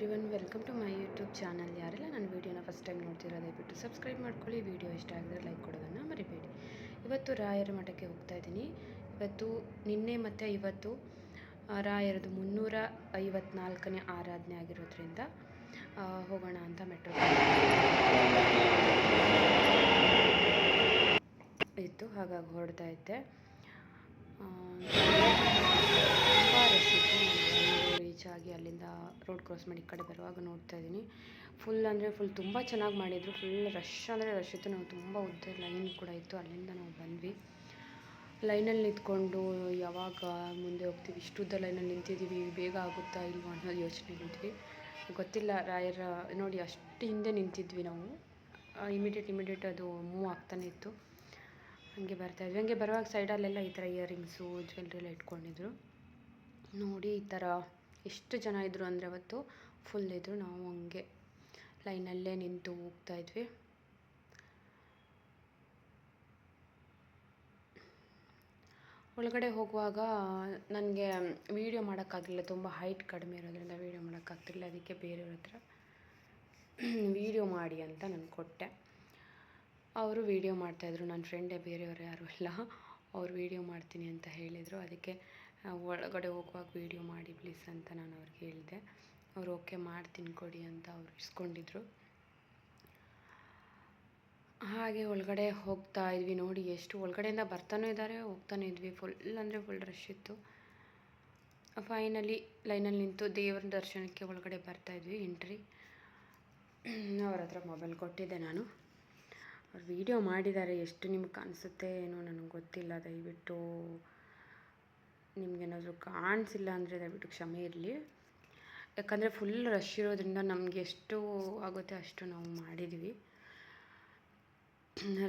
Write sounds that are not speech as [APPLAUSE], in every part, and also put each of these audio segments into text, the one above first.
Everyone welcome to my YouTube channel. ಯಾರೆಲ್ಲ ನನ್ನ ವೀಡಿಯೋನ ಫಸ್ಟ್ ಟೈಮ್ ನೋಡ್ತಿರೋ ದಯವಿಟ್ಟು ಸಬ್ಸ್ಕ್ರೈಬ್ ಮಾಡ್ಕೊಳ್ಳಿ. ವೀಡಿಯೋ ಇಷ್ಟ ಆಗಿದ್ರೆ ಲೈಕ್ ಕೊಡೋದನ್ನು ಮರಿಬೇಡಿ. ಇವತ್ತು ರಾಯರ ಮಠಕ್ಕೆ ಹೋಗ್ತಾ ಇದ್ದೀನಿ. ಇವತ್ತು ನಿನ್ನೆ ಮತ್ತು ಇವತ್ತು ರಾಯರದು ಮುನ್ನೂರ ಐವತ್ನಾಲ್ಕನೇ ಆರಾಧನೆ ಆಗಿರೋದ್ರಿಂದ ಹೋಗೋಣ ಅಂತ ಮೆಟ್ರೋ ಇತ್ತು. ಹಾಗಾಗಿ ಹೊರಡ್ತಾ ಇದ್ದೆ. ರೀಚ್ ಆಗಿ ಅಲ್ಲಿಂದ ರೋಡ್ ಕ್ರಾಸ್ ಮಾಡಿ ಈ ಕಡೆ ಬರುವಾಗ ನೋಡ್ತಾ ಇದ್ದೀನಿ. ಫುಲ್ ಅಂದರೆ ಫುಲ್ ತುಂಬ ಚೆನ್ನಾಗಿ ಮಾಡಿದರು. ಫುಲ್ ರಶ್ ಅಂದರೆ ರಶ್ ಇತ್ತು. ನಾವು ತುಂಬ ಉದ್ದ ಲೈನ್ ಕೂಡ ಇತ್ತು. ಅಲ್ಲಿಂದ ನಾವು ಬಂದ್ವಿ. ಲೈನಲ್ಲಿ ನಿಂತ್ಕೊಂಡು ಯಾವಾಗ ಮುಂದೆ ಹೋಗ್ತೀವಿ ಇಷ್ಟು ಉದ್ದ ಲೈನಲ್ಲಿ ನಿಂತಿದ್ದೀವಿ, ಬೇಗ ಆಗುತ್ತಾ ಇಲ್ವಾ ಅನ್ನೋದು ಯೋಚನೆಲಿದ್ವಿ ಗೊತ್ತಿಲ್ಲ, ರಾಯರ ನೋಡಿ ಅಷ್ಟು ಹಿಂದೆ ನಿಂತಿದ್ವಿ ನಾವು. ಇಮಿಡಿಯೇಟ್ ಇಮಿಡಿಯೇಟ್ ಅದು ಮೂವ್ ಆಗ್ತಾನೆ ಇತ್ತು. ಹಂಗೆ ಬರ್ತಾ ಇದ್ವಿ. ಹಂಗೆ ಬರುವಾಗ ಸೈಡಲ್ಲೆಲ್ಲ ಈ ಥರ ಇಯರಿಂಗ್ಸು ಜ್ಯುವೆಲ್ರಿ ಎಲ್ಲ ಇಟ್ಕೊಂಡಿದ್ರು. ನೋಡಿ ಈ ಥರ ಎಷ್ಟು ಜನ ಇದ್ದರು ಅಂದರೆ ಅವತ್ತು ಫುಲ್ ಇದ್ದರು ನಾವು ಹಂಗೆ. ಲೈನಲ್ಲೇ ನಿಂತು ಹೋಗ್ತಾ ಇದ್ವಿ. ಒಳಗಡೆ ಹೋಗುವಾಗ ನನಗೆ ವೀಡಿಯೋ ಮಾಡೋಕ್ಕಾಗಲಿಲ್ಲ, ತುಂಬ ಹೈಟ್ ಕಡಿಮೆ ಇರೋದ್ರಿಂದ ವೀಡಿಯೋ ಮಾಡೋಕ್ಕಾಗ್ತಿಲ್ಲ, ಅದಕ್ಕೆ ಬೇರೆಯವ್ರ ಹತ್ರ ವೀಡಿಯೋ ಮಾಡಿ ಅಂತ ನಾನು ಕೊಟ್ಟೆ. ಅವರು ವೀಡಿಯೋ ಮಾಡ್ತಾಯಿದ್ರು ನನ್ನ ಫ್ರೆಂಡೇ ಬೇರೆಯವರು ಯಾರೂ ಇಲ್ಲ. ಅವ್ರು ವೀಡಿಯೋ ಮಾಡ್ತೀನಿ ಅಂತ ಹೇಳಿದರು. ಅದಕ್ಕೆ ಒಳಗಡೆ ಹೋಗುವಾಗ ವೀಡಿಯೋ ಮಾಡಿ ಪ್ಲೀಸ್ ಅಂತ ನಾನು ಅವ್ರಿಗೆ ಹೇಳಿದೆ. ಅವ್ರು ಓಕೆ ಮಾಡ್ತೀನಿ ಕೊಡಿ ಅಂತ ಅವ್ರು ಇಸ್ಕೊಂಡಿದ್ರು. ಹಾಗೆ ಒಳಗಡೆ ಹೋಗ್ತಾ ಇದ್ವಿ ನೋಡಿ ಎಷ್ಟು, ಒಳಗಡೆಯಿಂದ ಬರ್ತಾನೂ ಇದ್ದಾರೆ ಹೋಗ್ತಾನೆ ಇದ್ವಿ. ಫುಲ್ ಅಂದರೆ ಫುಲ್ ರಶ್ ಇತ್ತು. ಫೈನಲಿ ಲೈನಲ್ಲಿ ನಿಂತು ದೇವರ ದರ್ಶನಕ್ಕೆ ಒಳಗಡೆ ಬರ್ತಾ ಇದ್ವಿ. ಎಂಟ್ರಿ [CLEARS THROAT] ಅವ್ರ ಹತ್ರ ಮೊಬೈಲ್ ಕೊಟ್ಟಿದ್ದೆ ನಾನು. ಅವ್ರು ವೀಡಿಯೋ ಮಾಡಿದ್ದಾರೆ ಎಷ್ಟು ನಿಮ್ಗೆ ಕಾಣಿಸುತ್ತೆ ಏನೋ ನನಗೆ ಗೊತ್ತಿಲ್ಲ, ದಯವಿಟ್ಟು ನಿಮ್ಗೇನಾದರೂ ಕಾಣಿಸಿಲ್ಲ ಅಂದರೆ ದಯವಿಟ್ಟು ಕ್ಷಮೆ ಇರಲಿ. ಯಾಕಂದರೆ ಫುಲ್ ರಶ್ ಇರೋದ್ರಿಂದ ನಮ್ಗೆ ಎಷ್ಟು ಆಗುತ್ತೆ ಅಷ್ಟು ನಾವು ಮಾಡಿದ್ವಿ.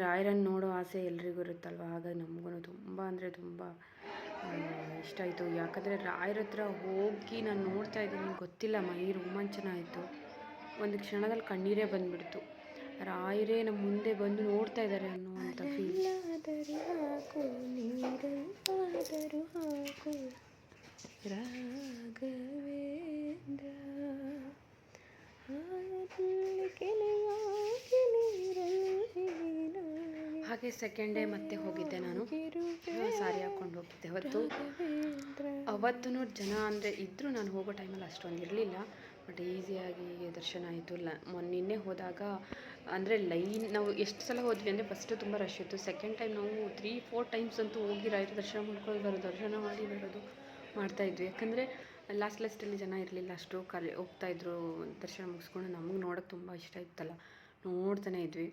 ರಾಯರನ್ನು ನೋಡೋ ಆಸೆ ಎಲ್ರಿಗೂ ಇರುತ್ತಲ್ವ? ಹಾಗಾಗಿ ನಮಗೂ ತುಂಬ ಅಂದರೆ ತುಂಬ ಇಷ್ಟ ಆಯಿತು. ಯಾಕಂದರೆ ರಾಯರ ಹತ್ರ ಹೋಗಿ ನಾನು ನೋಡ್ತಾ ಇದ್ದೀನಿ, ಗೊತ್ತಿಲ್ಲ, ಮೈ ರೋಮಾಂಚನ ಆಯಿತು. ಒಂದು ಕ್ಷಣದಲ್ಲಿ ಕಣ್ಣೀರೇ ಬಂದ್ಬಿಡ್ತು. ರಾಯರೇ ನಮ್ಮ ಮುಂದೆ ಬಂದು ನೋಡ್ತಾ ಇದ್ದಾರೆ ಅನ್ನುವಂಥ ಫೀಲ್ ಹಾಕು ನೀರಲ್ಲಾದರೂ ಹಾಕು ರಾಘವೇಂದ್ರ. ಹಾಗೆ ಸೆಕೆಂಡ್ ಡೇ ಮತ್ತೆ ಹೋಗಿದ್ದೆ ನಾನು. ಸಾರಿ ಹಾಕ್ಕೊಂಡು ಹೋಗಿದ್ದೆ ಅವತ್ತು ಅವತ್ತು ಜನ ಅಂದರೆ ಇದ್ದರೂ ನಾನು ಹೋಗೋ ಟೈಮಲ್ಲಿ ಅಷ್ಟೊಂದು ಇರಲಿಲ್ಲ. ಬಟ್ ಈಸಿಯಾಗಿ ದರ್ಶನ ಆಯಿತು. ಲ ಮೊನ್ನೆ ನಿನ್ನೆ ಹೋದಾಗ ಅಂದರೆ ಲೈನ್ ನಾವು ಎಷ್ಟು ಸಲ ಹೋದ್ವಿ ಅಂದರೆ ಫಸ್ಟು ತುಂಬ ರಶ್ ಇತ್ತು. ಸೆಕೆಂಡ್ ಟೈಮ್ ನಾವು ತ್ರೀ ಫೋರ್ ಟೈಮ್ಸ್ ಅಂತೂ ಹೋಗಿ ರಾಯರ ದರ್ಶನ ಮಾಡ್ಕೊಂಡು ಬರೋದು, ದರ್ಶನ ಮಾಡಿ ಬರೋದು ಮಾಡ್ತಾಯಿದ್ವಿ ಯಾಕಂದರೆ ಲಾಸ್ಟ್ ಲಾಸ್ಟಲ್ಲಿ ಜನ ಇರಲಿಲ್ಲ. ಅಷ್ಟು ಕಲಿ ಹೋಗ್ತಾಯಿದ್ರು ದರ್ಶನ ಮುಗಿಸ್ಕೊಂಡು ನಮಗೆ ನೋಡೋಕ್ಕೆ ತುಂಬ ಇಷ್ಟ ಇತ್ತಲ್ಲ. ನೋಡ್ತಾನೆ ಇದ್ವಿ.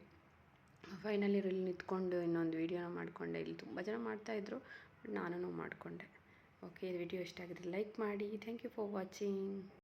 ಫೈನಲಿ ಇಲ್ಲಿ ನಿಂತ್ಕೊಂಡು ಇನ್ನೊಂದು ವೀಡಿಯೋನ ಮಾಡಿಕೊಂಡೆ. ಇಲ್ಲಿ ತುಂಬ ಜನ ಮಾಡ್ತಾಯಿದ್ರು ಬಟ್ ನಾನು ಮಾಡಿಕೊಂಡೆ. ಓಕೆ ವಿಡಿಯೋ ಇಷ್ಟ ಆಗಿದ್ರೆ ಲೈಕ್ ಮಾಡಿ ಥ್ಯಾಂಕ್ ಯು ಫಾರ್ ವಾಚಿಂಗ್